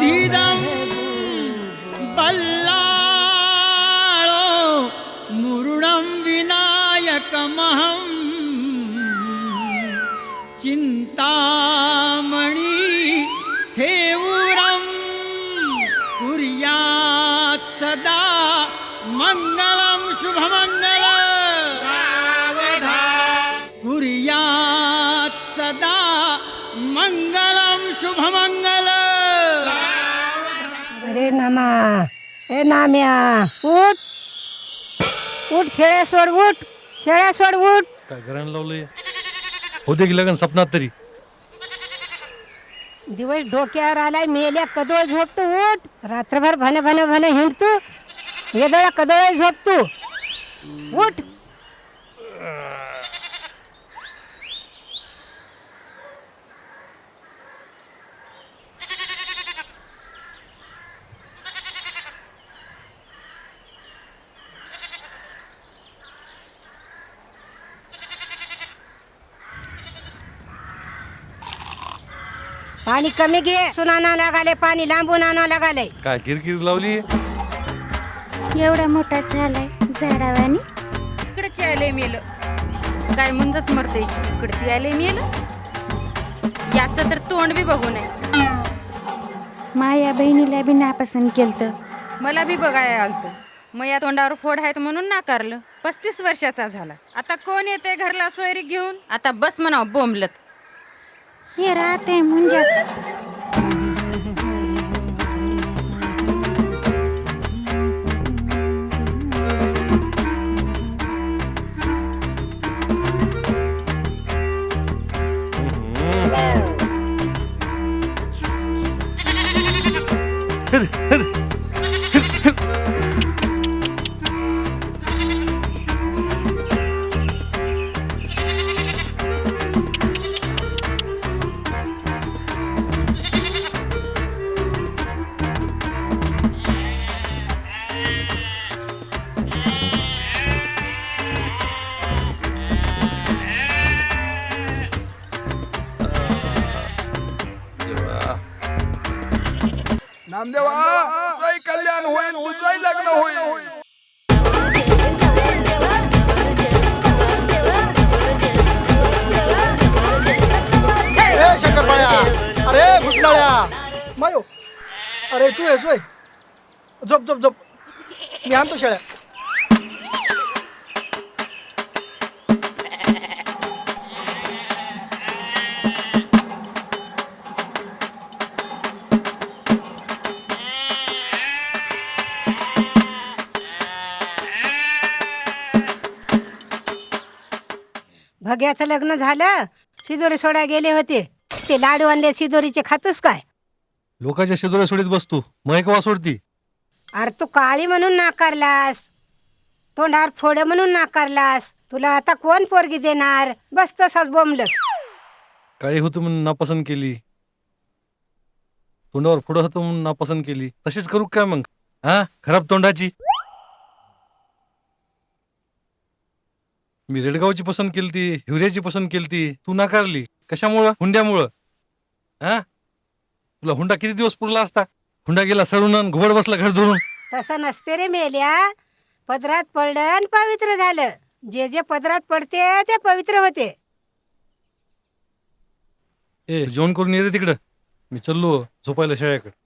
तिरं बल्लाळो मुरुडं विनायकमहं चिन्तामणि थेवुरं कुर्यात् सदा मङ्गलं शुभमङ्गलम् नामा ए नाम्या उठ. उठ शेळ्या सोड उठ. शेळ्या सोड उठ. काय घरानं लावलंय? होते की लगन सपनात तरी. दिवस डोक्यावर आलाय मेल्या कदोळ झोपतो उठ. रात्रभर भन भन भन हिंडतो. येदळा कदोळ झोपतो. उठ. पाणी कमी घे. सुनाना लागाले पाणी लांबून आणावं लागाले. काय किरकिर लावली? एवढा मोठा झालाय झाडावानी. इकडंच यायलंय मेलं. काय मुंजच मरते इकडचं यायलंय मेलं. याचं तर तोंड बी बघू नये. माया बहिणीला बी नापसंत केलत. मला बी बघायला आलतं. मग या तोंडावर फोड आहेत म्हणून नाकारलं. पस्तीस वर्षाचा झाला. आता कोण येते घरला सोयरी घेऊन? आता बस म्हणा बोंबलत. हे राहते म्हणजे अरे तू आहेस वय झोप झोप झोप. मी आणतो शेळ्या. भग्याचं लग्न झालं शिदोरी सोडा गेले होते. ते लाडू आणले शिदोरीचे खातोस काय? लोकांच्या शेजोऱ्या सोडीत बसतो मग कवा सोडती अरे तू काळी म्हणून नाकारलास. तोंडावर फोड म्हणून नाकारलास. तुला आता कोण पोरगी देणार? बस तसाच बोंबलस काळी होतो म्हणून नापसंत केली. तोंडावर पुढं होतं म्हणून नापसंत केली. तशीच करू काय मग? हा? खराब तोंडाची. मी रेडगावची पसंत केलती हिवऱ्याची पसंत केलती. तू नाकारली. कशामुळं? हुंड्यामुळं. हा? तुला हुंडा किती दिवस पुरला असता? हुंडा गेला सरून घोड बसला घर धरून. तसं नसते रे मेल्या. पदरात पडलं आणि पवित्र झालं. जे जे पदरात पडते ते पवित्र होते. ए जेवण करून ये रे तिकडं. मी चाललो झोपायला शाळेकडे.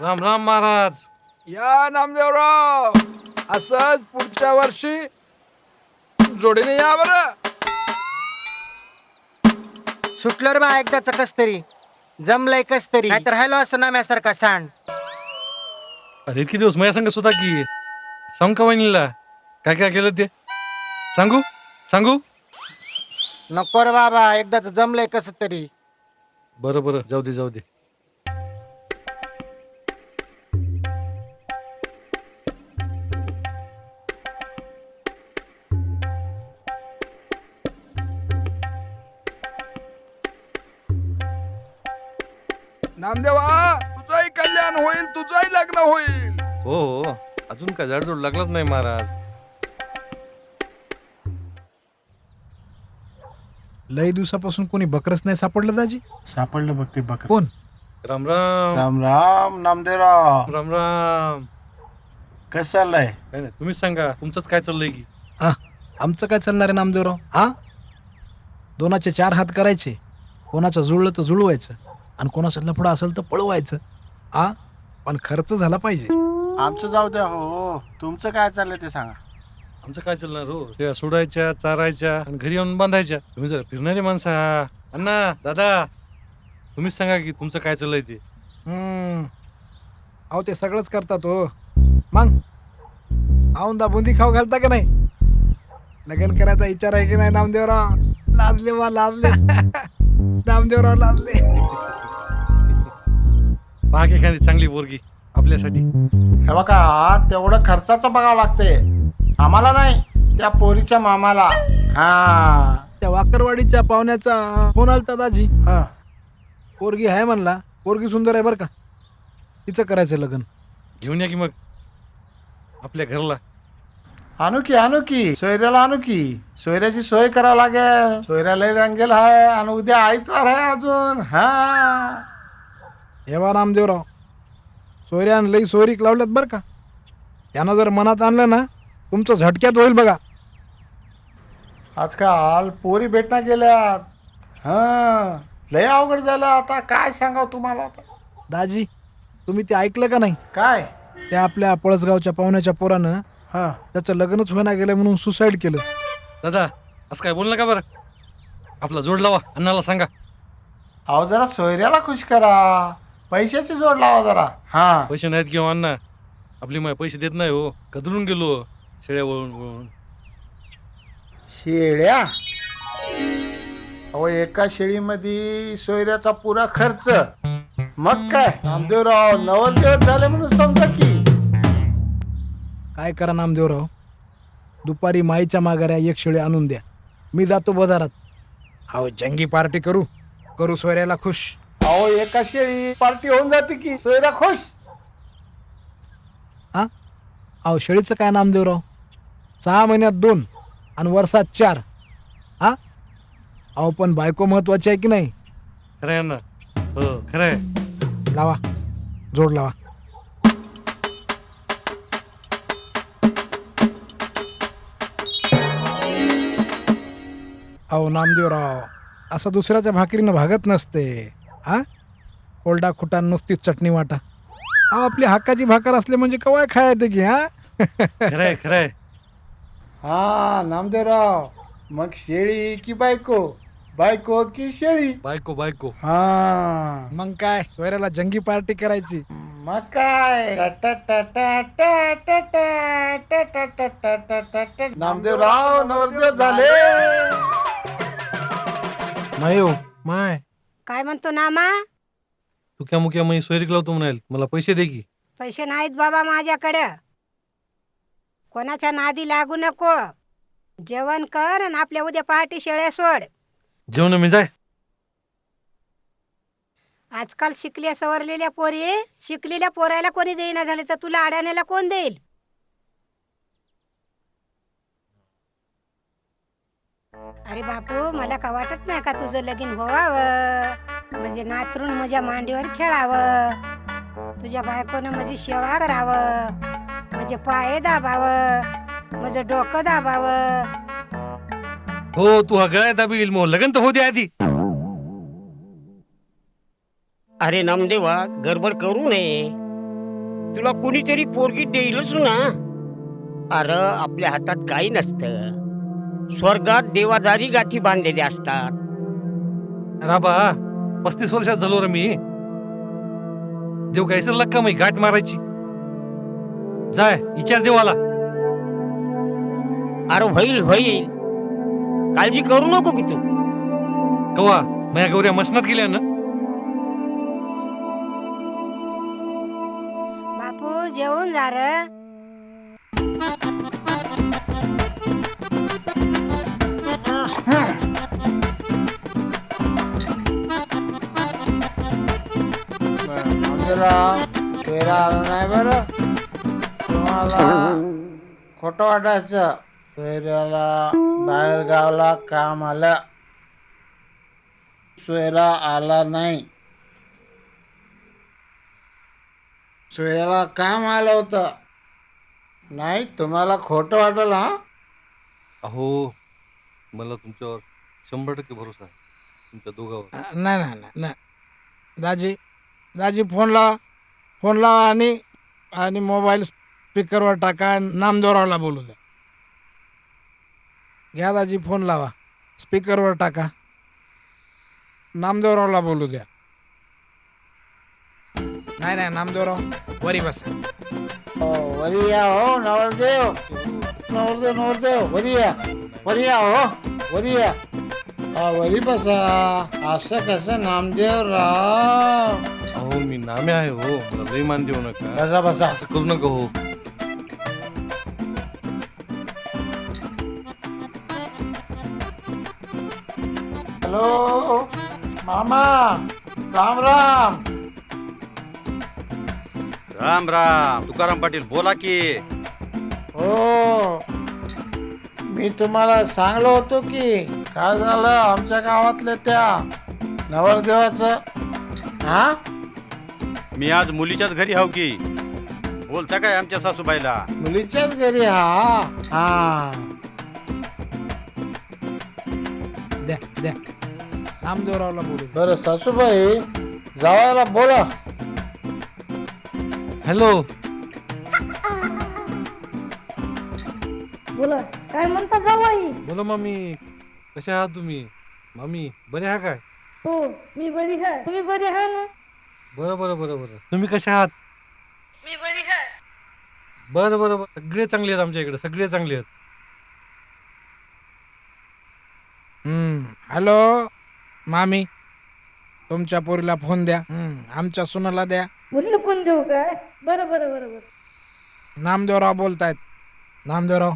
राम राम महाराज. या नामदेवराव असंच पुढच्या वर्षी जोडीने या बरं. सुटलं रे बा एकदाच कस तरी. जमलंय कस तरी. नाहीतर राहिलो असं ना म्यासारखा सांड. अरे इतके दिवस माझ्या संग सुद्धा की? सांग का वहिनीला? काय काय केलं ते? सांगू? सांगू? नको रे बाबा एकदाच जमलंय कसं तरी. बरं बरं. जाऊ दे जाऊ दे. नामदेवा तुझंही कल्याण होईल तुझंही लग्न होईल. हो हो. अजून काय झाडजोड लागलाच नाही महाराज. लई दिवसापासून कोणी बकरच नाही सापडलं दाजी? सापडलं बघ ते बकर. कोण? राम राम. राम राम नामदेवराव. राम राम. कसं चाललंय? काय नाही तुम्हीच सांगा तुमचंच काय चाललंय की? हा आमचं काय चालणार आहे नामदेवराव? हा? दोनाचे चार हात करायचे. कोणाचं जुळलं तर जुळवायचं. आणि कोणाचं लफडं असेल तर पळवायचं. हा पण खर्च झाला पाहिजे. आमचं जाऊ द्या हो तुमचं काय चाललंय ते सांगा. आमचं काय चालणार हो त्या सोडायच्या चारायच्या आणि घरी येऊन बांधायच्या. तुम्ही जरा फिरणारी माणसं आहा. अण्णा दादा तुम्हीच सांगा की तुमचं काय चाललंय ते. हम्म. अहो ते सगळंच करतात हो. मग? औंदा बुंदी खाऊ घालता का नाही? लग्न करायचा विचार आहे की नाही नामदेवराव? लाजले वा लाजले. नामदेवराव लाजले. पाक एखादी चांगली पोरगी आपल्यासाठी. हे बघा तेवढं खर्चाचं बघावं लागते. आम्हाला नाही त्या पोरीच्या मामाला. हा. त्या वाकरवाडीच्या पाहुण्याचा फोन आलता दाजी. हा. पोरगी आहे म्हणला. पोरगी सुंदर आहे बरं का? तिचं करायचं लग्न. घेऊन या की मग? आपल्या घरला. आणू की आणू की सोयऱ्याला आणू की सोयऱ्याची सोय करावं लागेल. सोयऱ्याला रंगेल आहे आणि उद्या आयतवार आहे अजून. हा. हेवा नामदेवराव सोयऱ्यानं लई सोयरीक लावल्यात बरं का. त्यानं जर मनात आणलं ना तुमचं झटक्यात होईल बघा. आजकाल पोरी भेटणं गेल्यात. हा लय अवघड झालं आता काय सांगाव तुम्हाला आता? दाजी तुम्ही ते ऐकलं का नाही? काय? त्या आपल्या पळसगावच्या पाहुण्याच्या पोरानं हा. त्याचं लग्नच होईना गेलं म्हणून सुसाईड केलं. दादा असं काय बोल नका बरं? आपला जोड लावा अण्णाला सांगा. अहो जरा सोयऱ्याला खुश करा. पैशाची जोड लावा जरा. हा. पैसे नाहीत किंवा अण्णा. आपली माय पैसे देत नाही हो. कदरून गेलो. शेळ्या वळून वळून. शेळ्या? अहो एका शेळीमध्ये सोयऱ्याचा पुरा खर्च. मग काय? नामदेवराव नवरदेव झाले म्हणून समजा की. काय करा नामदेवराव? दुपारी माईच्या माघाऱ्या एक शेळी आणून द्या. मी जातो बाजारात. अहो जंगी पार्टी करू. करू सोयऱ्याला खुश. अहो एका शेळी पार्टी होऊन जाते की सोयरा खुश. हा? अहो शेळीचं काय नामदेवराव सहा महिन्यात दोन आणि वर्षात चार. हा? अहो पण बायको महत्वाची आहे की नाही? खरं आहे अण्णा हो खरं आहे. लावा. जोड लावा. अहो नामदेवराव असं दुसऱ्याच्या भाकरीनं भागत नसते. हा कोरडा खुटा नुसतीच चटणी वाटा अहो आपली हक्काची भाकर असले म्हणजे कवाय खायते की हा खरं आहे खरं आहे हा नामदेवराव मग शेळी की बायको बायको की शेळी बायको बायको हा मग काय सोयऱ्याला जंगी पार्टी करायची मग काय नामदेवराव नवरदेव झाले माय माय काय म्हणतो नामा? तुक्या मुक्या मी सोयरीक लावतो म्हणाल. मला पैसे दे की. पैसे नाहीत बाबा माझ्याकडं. कोणाच्या नादी लागू नको. जेवण कर आणि आपल्या उद्या पहाटे शेळ्या सोड. जेवण मी जाय. आजकाल शिकल्या सवरलेल्या पोरी शिकलेल्या पोरायला कोणी देईना झाले तर तुला अडाण्याला कोण देईल? अरे बापू मला का वाटत नाही का तुझं लगीन व्हावं? म्हणजे नातरून माझ्या मांडीवर खेळावं. तुझ्या बायकोनं माझी सेवा करावं. म्हणजे पाय दाबावं. माझं डोकं दाबावं. हो तू हा गळ्यात दाबी मग लग्न तर होते आधी. अरे नामदेवा गडबड करू नये. तुला कुणीतरी पोरगी देईलच ना. अरे आपल्या हातात काही नसतं. स्वर्गात देवादारी गाठी बांधलेल्या असतात. राबा पस्तीस वर्षात झालो रे मी. देव काय सर लक्का मी गाठ मारायची. जाय विचार देवाला. अरे होईल होईल. काळजी करू नको की तू. कवा? माझ्या गौऱ्या मसनात गेल्या ना? बापू जेवून जा र. मंदिराव आला नाही बरं तुम्हाला खोटं वाटायचं सोयऱ्याला बाहेर गावला काम आलं सोयरा आला नाही सोयऱ्याला काम आलं होतं नाही तुम्हाला खोटं वाटलं हा? अहो मला तुमच्यावर शंभर टक्के भरोसा आहे. तुमच्या दोघावर. नाही नाही नाही नाही. दाजी दाजी फोन लावा. फोन लावा आणि आणि मोबाईल स्पीकरवर टाका नामदोरावला बोलू द्या. घ्या दाजी फोन लावा. स्पीकरवर टाका. नामदेवरावला बोलू द्या. नाही नाही नामदेवराव वरी बसा. हो वरी या हो नवरदेव. नवरदेव नवरदेव वरी या. वरी या हो वरी या हा वरी बसा. असं कसं नामदेव राव? अहो मी नामे आहे हो. मला लई मान देऊ नका. बसा बसा. असं करू नका हो. हॅलो मामा राम राम. राम राम. तुकाराम पाटील बोला की. हो. मी तुम्हाला सांगलो होतो की काय झालं आमच्या गावातल्या त्या नवरदेवाचं? हा? मी आज मुलीच्याच घरी हाव की. बोलता काय आमच्या सासूबाईला? मुलीच्याच घरी हा हा. द्या द्या. नामदेवरावला बोलू. द्या बरं सासूबाई जावायला बोला. हॅलो. बोला. काय म्हणता जावाई? बोला मामी कशा आहात तुम्ही? मामी बरे आहात काय? हो मी बरी आहे. तुम्ही बरी आहे ना? बरं बरं बरं बरं. तुम्ही कशा आहात? मी बरी आहे. बरं बरं बरं. सगळे चांगले आहेत आमच्या इकडे सगळे चांगले आहेत. हम्म, हॅलो मामी तुमच्या पोरीला फोन द्या. हम्म, आमच्या सुनाला द्या. फोन देऊ काय? बरं बरं बरं बरं. नामदेवराव बोलतायत. नामदेवराव.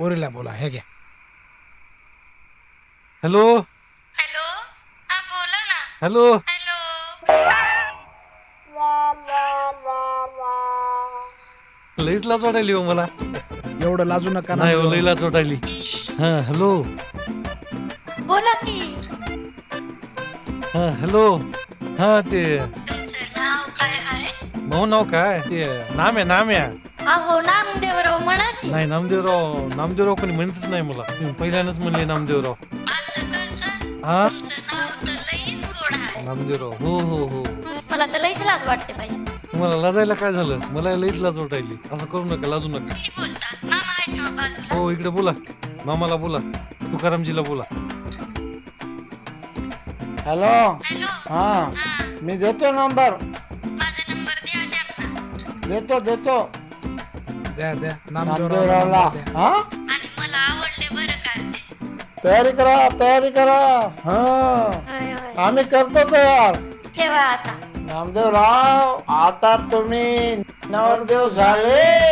पोरीला बोला हे घ्या. हॅलो? हॅलो? हा बोला ना. हॅलो? हॅलो? लईच लाज वाटायली हो मला. एवढं लाजू नका नाही हो लई. लाज वाटायली. हा हॅलो? बोला की. हा हॅलो? हा ते तुमचं नाव काय आहे? भाऊ नाव काय? ते नाम आहे नाम आहे. अहो नामदेवराव म्हणा की. नाही नामदेवराव नामदेवराव कोणी म्हणतच नाही मला. तुम्ही पहिल्यानंच म्हणले नामदेवराव. असं कसं? हा? तुमचं नाव तर लईच गोड आहे. नामदेवराव हो हो हो. मला तर लईच लाज वाटते बाई. तुम्हाला लाजायला काय झालं? मला लईच लाज वाटायली. असं करू नका लाजू नका. किती बोलता? मामा आहेत का बाजूला? हो इकडे बोला. मामाला बोला. तुकारामजीला बोला. हॅलो. हॅलो. हा. हा. मी देतो नंबर. माझा नंबर द्या त्यांना. देतो देतो. द्या द्या. नामदेवरावला नामदेवरावला द्या. हा? आणि मला आवडले बरं का ते. तयारी करा तयारी करा. हा. होय होय. आम्ही करतो तयार. ठेवा आता. नामदेवराव आता तुम्ही नवरदेव झाले.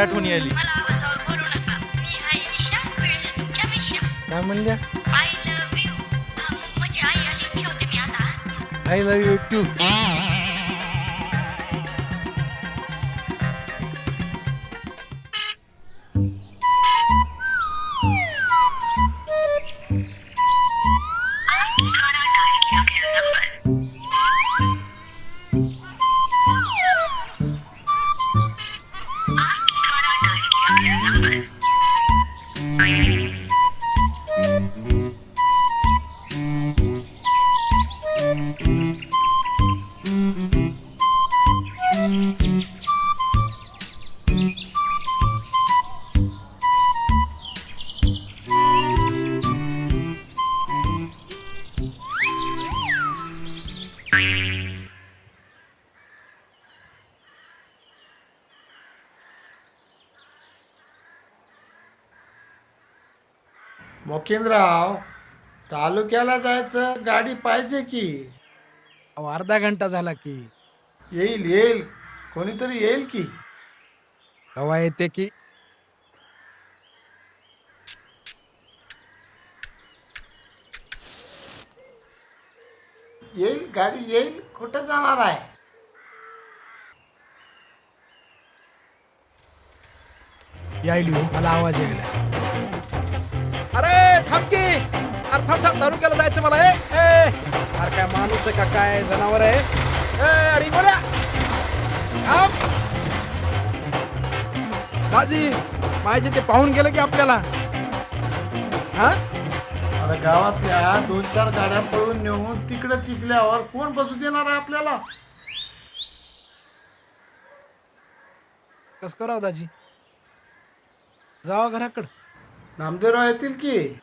आठवणी आली. काय म्हणल्या? आय लव्ह यू म्हणजे ठेवते मी आता. आय लव्ह यू टू मोकेंद्रराव तालुक्याला जायचं गाडी पाहिजे की? अहो, अर्धा घंटा झाला की. येईल येईल. कोणीतरी येईल की? कवा येते की? येईल गाडी येईल. कुठं जाणार आहे? यायली हो, मला आवाज यायला. अरे थांब की. अरे थांब थांब तालुक्याला जायचं मला ए ए, अरे काय माणूस आहे का? काय जनावर आहे? ए, अरे बोल्या थांब. दाजी पाहिजे ते पाहून गेलं की आपल्याला. हा? अरे गावातल्या दोन चार गाड्या पळून नेऊन तिकडे चिकल्यावर कोण बसू देणार आहे आपल्याला? कस करावं दाजी? जावा घराकडं. नामदेवराव येतील की?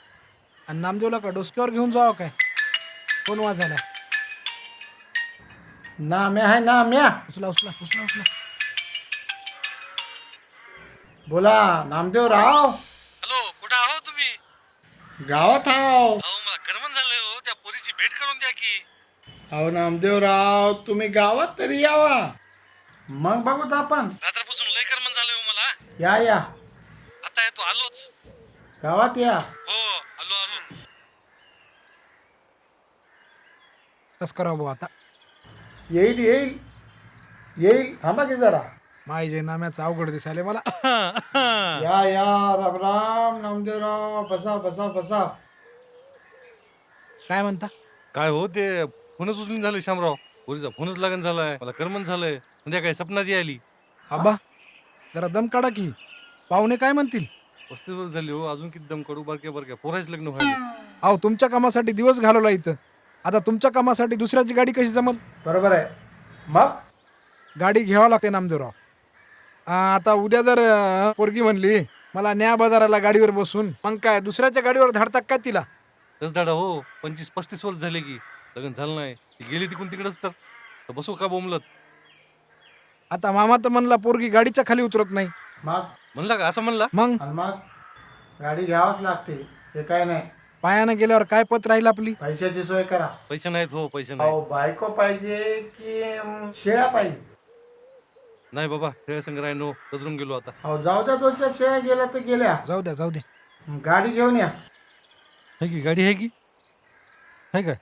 आणि नामदेवला का डोसक्यावर घेऊन जावं काय? कोण वाजायला? नाम्या आहे नाम्या. उचला उचला उचला उचला. बोला नामदेवराव हॅलो कुठं आहो तुम्ही? गावात आहो. अहो मला करमन झालंय हो. त्या पोरीची भेट करून द्या की. अहो नामदेवराव तुम्ही गावात तरी यावा. मग बघूत आपण. रात्रपासून लय करमन झालंय हो मला. या या. आता येतो आलोच. गावात या. हो आलो आलो कस करावं भाऊ आता. येईल येईल. येईल. थांबा की जरा. माय जे नाम्याचं अवघड दिसायले मला. या या. राम राम. नामदेवराव बसा बसा बसा. काय म्हणता? काय हो ते फोनच उचलून झाले शामराव पोरीचा फोनच लागण झालाय. मला करमन झालंय. संध्याकाळी सपनात आली आबा जरा दम काढा की. पाहुणे काय म्हणतील? पस्तीस वर्ष झाली हो अजून किती दम काढू बारक्या बारक्या पोराच लग्न व्हायला. अहो तुमच्या कामासाठी दिवस घालवला इथं. आता तुमच्या कामासाठी दुसऱ्याची गाडी कशी जमल? बरोबर आहे. मग? गाडी घ्यावं लागते नामदेवराव आ, आता उद्या जर अं, पोरगी म्हणली मला न्या बाजाराला गाडीवर बसून. मग काय दुसऱ्याच्या गाडीवर धाडतात का तिला? तस दाडा हो. पंचवीस पस्तीस वर्ष झाले की. लग्न झालं नाही. ती गेली तिकडून तिकडच तर. तर बसू का बोंबलत आता मामा तर म्हणला पोरगी गाडीच्या खाली उतरत नाही. मग. म्हणला का? असं म्हणला? मग? आणि मग. गाडी घ्यावंच लागते. हे काय नाही. पायानं गेल्यावर काय पत राहील आपली? पैशाची सोय करा. पैसे नाहीत हो पैसे नाही अहो बायको पाहिजे की अं, शेळ्या पाहिजे? नाही बाबा खेळ संग्रह नो सदरून गेलो आता. अहो जाऊ द्या दोन चार शेळ्या गेल्या तर गेल्या. जाऊ द्या जाऊ द्या. गाडी घेऊन या. है की गाडी आहे की? है काय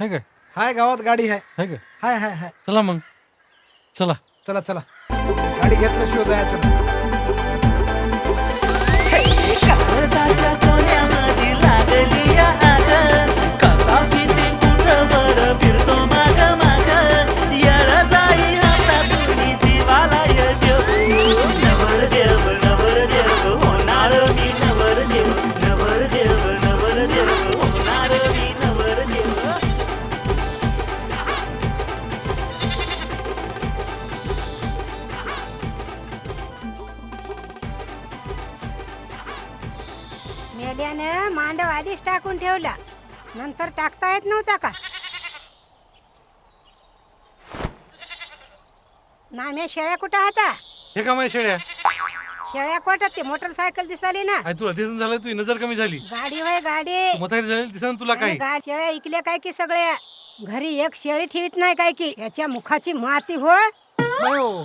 है काय हाय गावात गाडी आहे है काय हाय हाय हाय. चला मग. चला. चला चला. गाडी घेतल्याशिवाय जायचं नाही. मेल्यानं आधीच टाकून ठेवला. नंतर टाकता येत नव्हता का? नाम्या शेळ्या कुठं आता हे का माझ्या शेड्या शेळ्या कोटात ते मोटरसायकल दिसाली ना. आई तुला दिसून झालं तुझी नजर कमी झाली. गाडी वय गाडी. झाली तुला काही? गा- शेळ्या इकल्या काय की सगळ्या? घरी एक शेळी ठेवीत नाही काय की? याच्या मुखाची माती हो. नाही हो.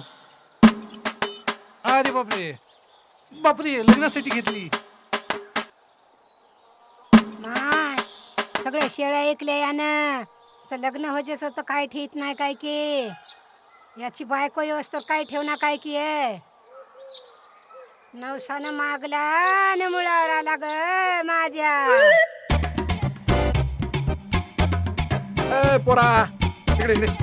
अरे बापरे. बापरे लग्नासाठी घेतली. सगळ्या शेळ्या ऐकल्या यानं. तर लग्न होजेस होतं काय ठेत नाही काय की. याची बायको व्यवस्था काय ठेवणार काय की आहे नवसानं मागला न मुळावर आला ग माझ्या. ए पोरा इकडे इकडे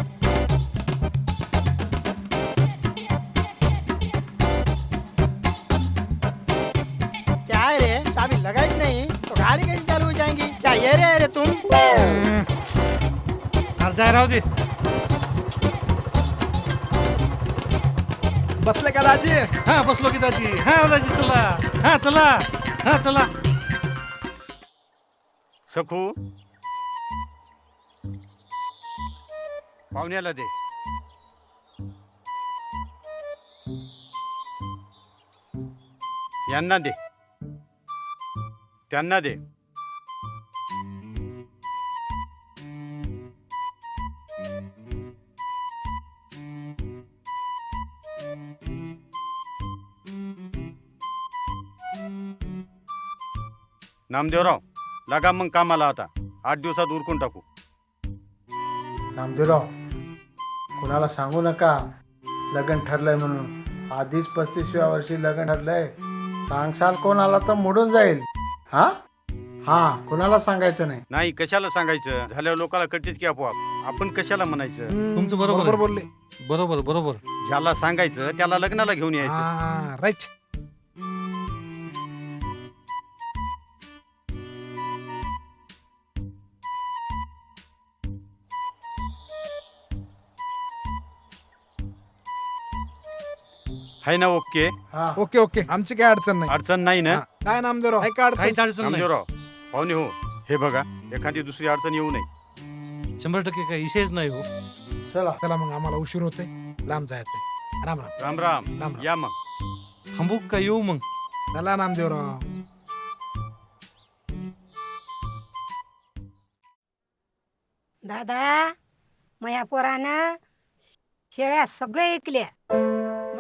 क्या है रे चाबी लगाई नहीं. तो गाड़ी कैसे चालू हो जाएंगी क्या ये रे रे तुम अरे जाय राहू दे. बसले का दाजी? हा बसलो की दाजी. हा दाजी चला. हा चला. हा चला. सखू. पाहुण्याला दे यांना दे. त्यांना दे. नामदेवराव लागा मग कामाला आता. आठ दिवसात उरकून टाकू. नामदेवराव कुणाला सांगू नका. लग्न ठरलंय म्हणून. आधीच पस्तीसव्या वर्षी लग्न ठरलंय. सांगशाल कोणाला तर मोडून जाईल. हा? हा कुणाला सांगायचं नाही? नाही कशाला सांगायचं? झाल्यावर लोकांना कळतेच की आपोआप. आपण कशाला म्हणायचं? तुमचं बरोबर आहे. बोलले. बरोबर बरोबर. ज्याला सांगायचं त्याला लग्नाला घेऊन यायचं. हा राईट हाय ना ओके. हा. Okay okay. आमची काय अडचण नाही. अडचण नाही ना? हा, काय नामदेवराव आहे का अडचण काहीच अडचण नाही. नामदेवराव पाहुणे हो. हे बघा एखादी दुसरी अडचण येऊ नये. शंभर टक्के काही विषयच नाही हो. चला. चला मग आम्हाला उशीर होते लांब जायचंय. राम राम. राम राम. राम. या मग. थांबू का? येऊ मग. चला नामदेवराव. दादा मया पोरानं शेळ्या सगळे ऐकल्या.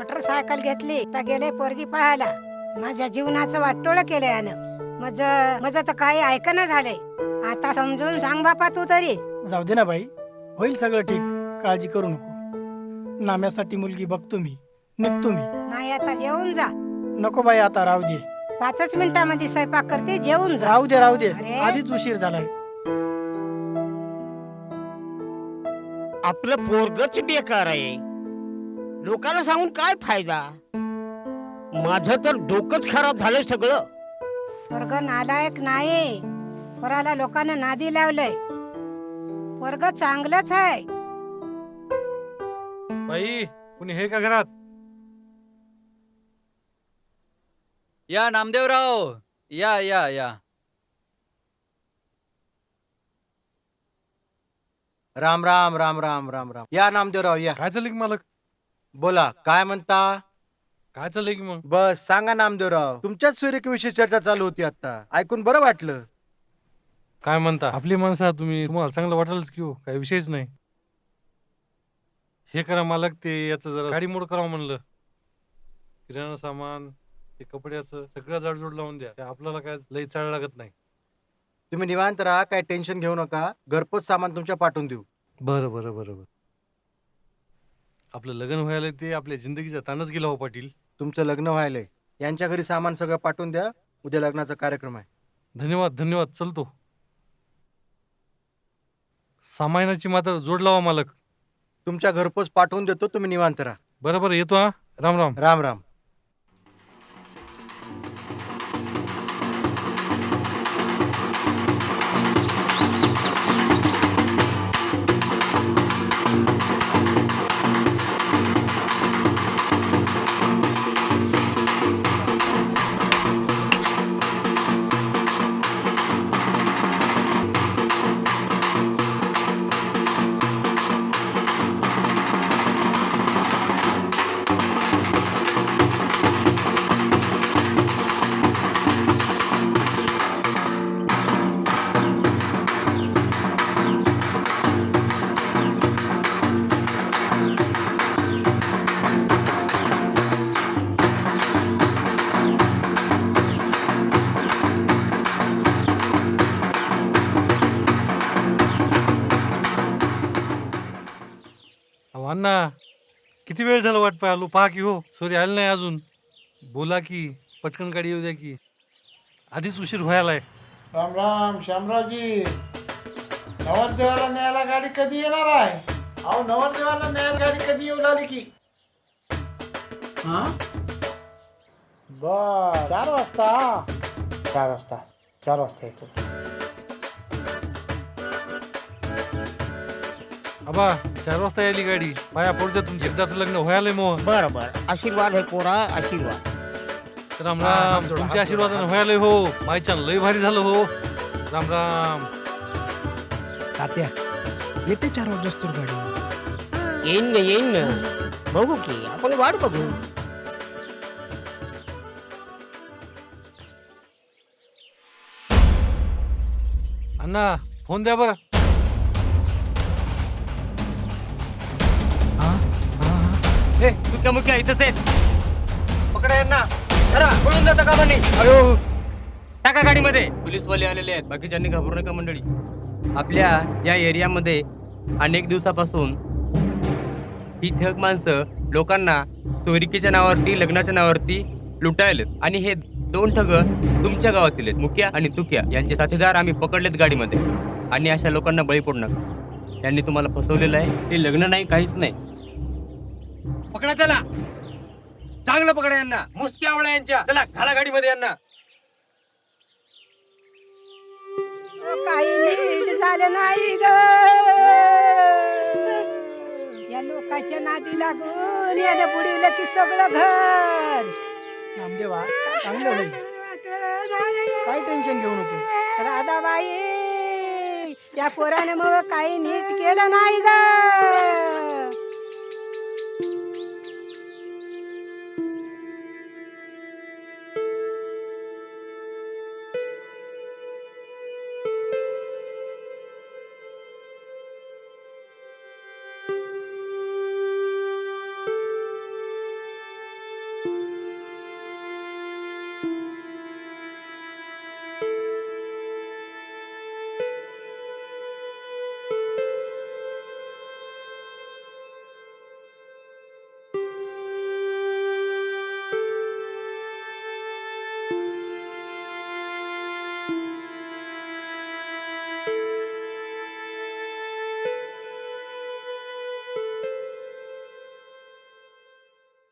मोटरसायकल घेतली तर गेले पोरगी पाहायला. माझ्या जीवनाचं वाटोळ केलं यानं. मज माझं तर काही ऐकणं झालंय. आता समजून सांग बापा तू तरी. जाऊ दे ना बाई. होईल सगळं ठीक. काळजी करू नको. नाम्यासाठी मुलगी बघतो मी. निघतो मी. नाही आता जेवून जा. नको बाई आता राहू दे. पाचच मिनिटामध्ये स्वयंपाक करते जेवून जा. राहू दे राहू दे. अरे. आधीच उशीर झालाय. आपलं पोरगच बेकार आहे. लोकांना सांगून काय फायदा? माझं तर डोकंच खराब झालं सगळं. वर्ग नालायक नाही पोराला लोकांना नादी लावलंय. वर्ग चांगलंच आहे. बाई कुणी हे का घरात? या नामदेवराव. या या या. राम राम राम राम राम राम. या नामदेवराव या. काय चाललंय की मालक? बोला काय म्हणता? काय चाललंय की मग? बस सांगा नामदेवराव तुमच्याच सूर्यविषयी चर्चा चालू होती आता. ऐकून बरं वाटलं. काय म्हणता? आपली माणसं आहात तुम्ही. तुम्हाला चांगलं वाटेलच की हो काही विषयच नाही. हे करा मालक ते याचं जरा गाडी मोड करावं म्हणलं. किराणा सामान ते कपड्याचं सगळं जाडजोड लावून द्या. ते आपल्याला काय लई चाळ लागत नाही. तुम्ही निवांत राहा काय टेन्शन घेऊ नका. घरपोच सामान तुमच्या पाठवून देऊ. बरं बरं बरं बरं. आपलं लग्न व्हायला ते आपल्या जिंदगीचा ताणच गेला हो पाटील. तुमचं लग्न व्हायलंय. यांच्या घरी सामान सगळं पाठवून द्या. उद्या लग्नाचा कार्यक्रम आहे. धन्यवाद धन्यवाद. चलतो. सामानाची मात्र जोड लावा मालक. तुमच्या घरपोच पाठवून देतो. तुम्ही निवांत राहा. बरं बरं. येतो हा. राम राम. राम राम. झालं वाट पाहिलो. पहा की हो सॉरी आले नाही अजून. बोला की पटकन गाडी येऊ द्या की. आधीच उशीर व्हायलाय. राम राम श्यामरावजी. नवरदेवाला न्यायला गाडी कधी येणार आहे? अहो नवरदेवाला न्यायला गाडी कधी येऊ लागली की? हा? बर चार वाजता. चार वाजता. चार वाजता येतो. आबा चार वाजता यायली गाडी. पाया पडू द्या तुमची. एकदाच लग्न व्हायलंय मग. बरं बरं. आशीर्वाद आहे पोरा आशीर्वाद. राम हा, राम तुमच्या आशीर्वादाने व्हायलंय हो. मायच्या लय भारी झालं हो. राम राम. तात्या येते चार वाजता गाडी. येईन ना येईन ना. बघू की आपण वाट बघू. अण्णा फोन द्या बरं. हे तुझ्या मुख्य इथंच आहेत पकडा यांना. चला पळून जाता का म्हणे? अयो. टाका गाडीमध्ये. पोलीसवाले आलेले आहेत. बाकीच्यांनी घाबरू नका मंडळी. आपल्या या एरियामध्ये अनेक दिवसापासून ही ठग माणसं लोकांना सोयरिकेच्या नावावरती लग्नाच्या नावावरती लुटायलेत. आणि हे दोन ठग तुमच्या गावातील आहेत. मुक्या आणि तुक्या यांचे साथीदार आम्ही पकडलेत गाडीमध्ये. आणि अशा लोकांना बळी पडू नका. यांनी तुम्हाला फसवलेलं आहे. ते लग्न नाही काहीच नाही. पकडा चला चांगलं पकडा यांना. मुसक्या आवळा यांच्या. चला घाला गाडीमध्ये यांना काही नीट झालं नाही ग. या लोकांच्या नादी लागून याने बुडवलं की सगळं घर. नामदेवा चांगलं होईल. काय टेन्शन घेऊ नको. राधाबाई या पोराने मग काही नीट केलं नाही ग.